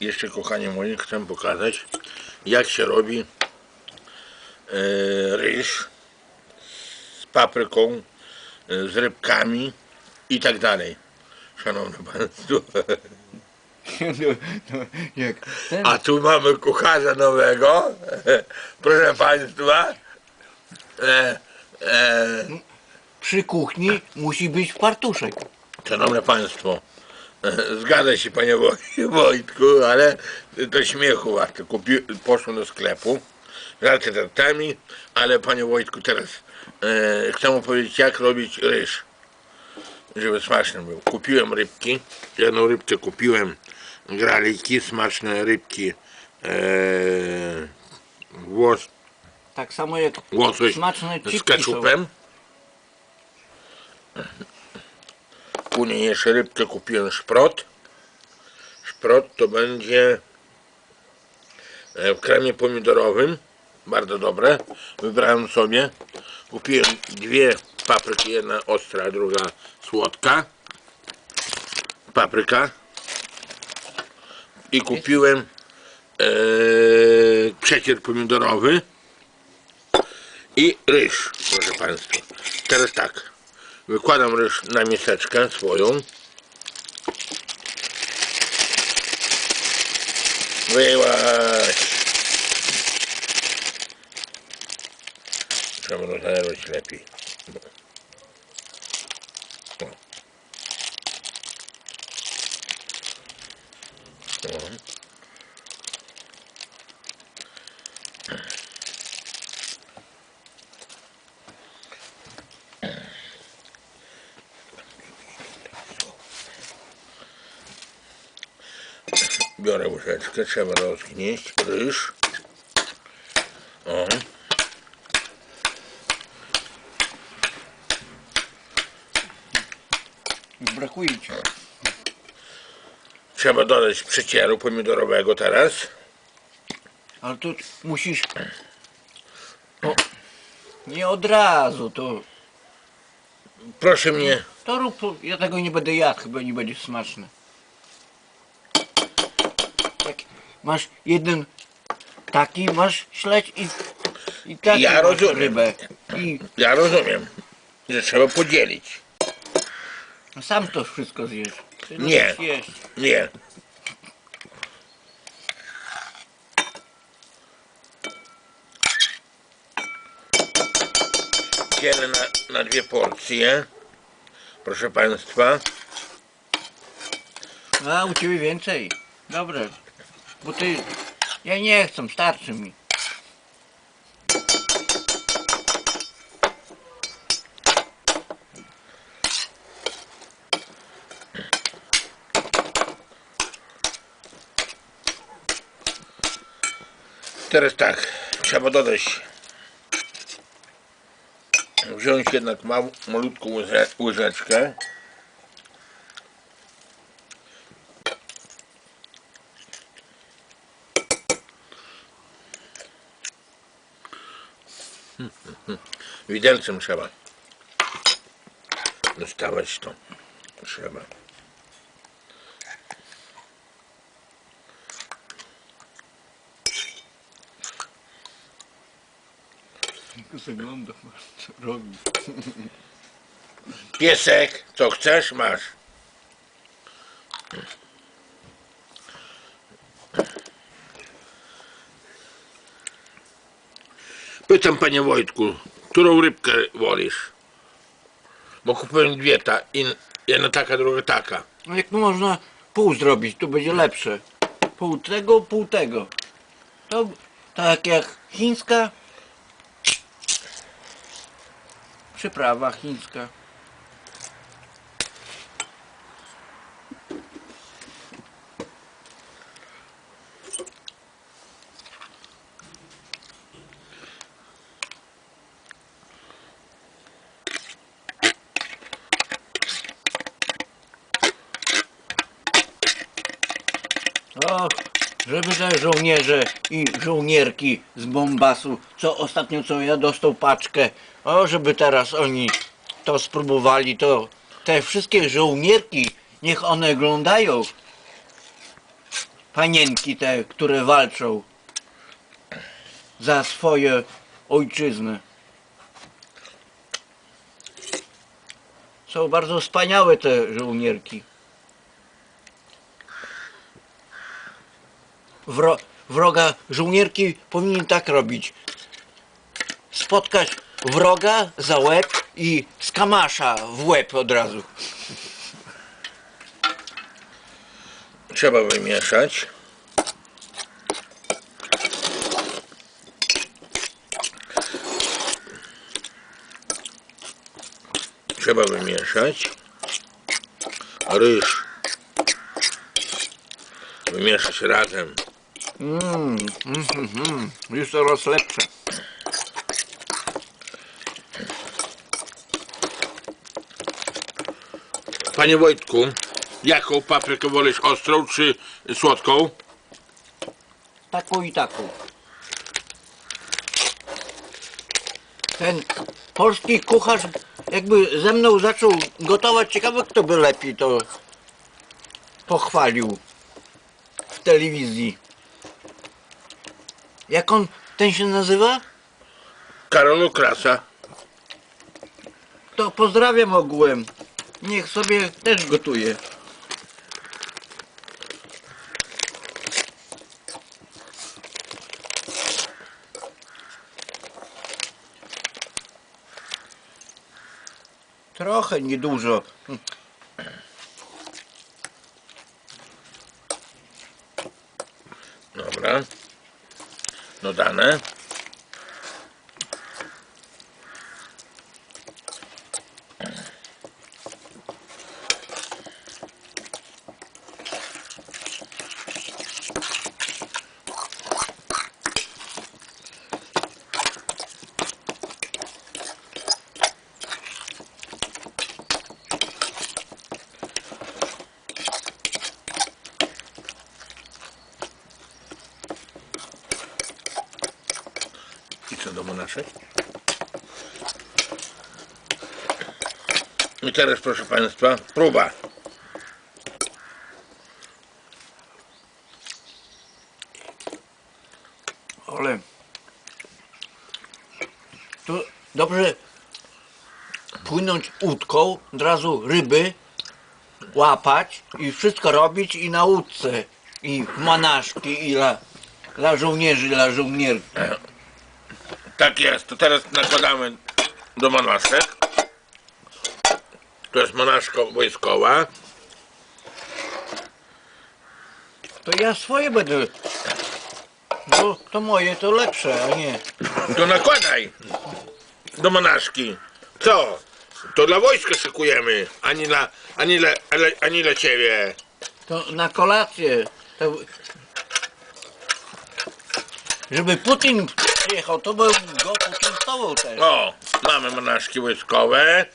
jeszcze kochani moi chcę pokazać jak się robi e, ryż z papryką, e, z rybkami i tak dalej. Szanowni Państwo. No, no, A tu mamy kucharza nowego. Proszę Państwa. E, e, przy kuchni musi być fartuszek. Szanowne Państwo, zgadza się Panie Woj- Wojtku, ale to śmiechu warte. Kupi, poszło do sklepu, żarty żartami, ale Panie Wojtku teraz e, chcę powiedzieć jak robić ryż, żeby smaczny był. Kupiłem rybki, jedną rybkę kupiłem, graliki, smaczne rybki, e, włos, Tak samo jak łosoś smaczne z są. Później jeszcze rybkę kupiłem szprot. Szprot to będzie e, w kremie pomidorowym. Bardzo dobre. Wybrałem sobie. Kupiłem dwie papryki. Jedna ostra, druga słodka. Papryka. I kupiłem e, przecier pomidorowy i ryż, proszę Państwa. Teraz tak, wykładam ryż na miseczkę swoją. Wyłaź. Trzeba rozlewać lepiej. Biorę łyżeczkę, trzeba rozgnieść ryż. O. Brakuje ci. Trzeba dodać przecieru pomidorowego teraz. Ale to musisz. Nie od razu, to. Proszę mnie, To rób, ja tego nie będę jadł, chyba nie będzie smaczne. Jak masz jeden taki, masz śledź i, i taki Ja masz rozumiem. rybę. I ja rozumiem, że trzeba podzielić. sam to wszystko zjesz. Ty Nie. lubisz jeść. Nie. Dzielę na, na dwie porcje. Proszę Państwa. A u ciebie więcej. Dobre. Bo ty. Ja nie chcę, starczy mi. Teraz tak, trzeba dodać. Wziąć jednak mał, malutką łyże, łyżeczkę. Widelcem trzeba dostawać to. Trzeba. Tylko zaglądam, co robi. Piesek, co chcesz, masz. Pytam panie Wojtku, którą rybkę wolisz? Bo kupiłem dwie, ta, in, jedna taka, druga taka. No jak można pół zrobić, to będzie lepsze. Pół tego, pół tego. To tak jak chińska przyprawa chińska. O, żeby te żołnierze i żołnierki z Bombasu, co ostatnio co ja dostał paczkę, o, żeby teraz oni to spróbowali, to te wszystkie żołnierki, niech one oglądają. panienki te, które walczą za swoje ojczyznę. Są bardzo wspaniałe te żołnierki. Wro, wroga żołnierki powinni tak robić. Spotkać wroga za łeb i z kamasza w łeb od razu. Trzeba wymieszać. Trzeba wymieszać. Ryż. Wymieszać razem. Mm, mm, mm, mm. Już coraz lepsze. Panie Wojtku, jaką paprykę wolisz? Ostrą czy słodką? Taką i taką. Ten polski kucharz jakby ze mną zaczął gotować, ciekawe kto by lepiej to pochwalił w telewizji. Jak on, ten się nazywa? Karolu Krasa. To pozdrawiam ogółem. Niech sobie też gotuje. Trochę, niedużo. Dobra. Dodane. I co do monaszek? I teraz proszę Państwa, próba. Ale tu dobrze płynąć łódką, od razu ryby łapać i wszystko robić i na łódce i w manaszki i dla, dla żołnierzy, dla żołnierki. Tak jest, to teraz nakładamy do monaszek. To jest monaszka wojskowa. To ja swoje będę, bo to moje to lepsze, a nie. To nakładaj do monaszki. Co? To dla wojska szykujemy, ani dla, ani dla, ale- ani dla ciebie. To na kolację. To... Żeby Putin przyjechał, to bym go poczęstował też. O, mamy monaszki wojskowe.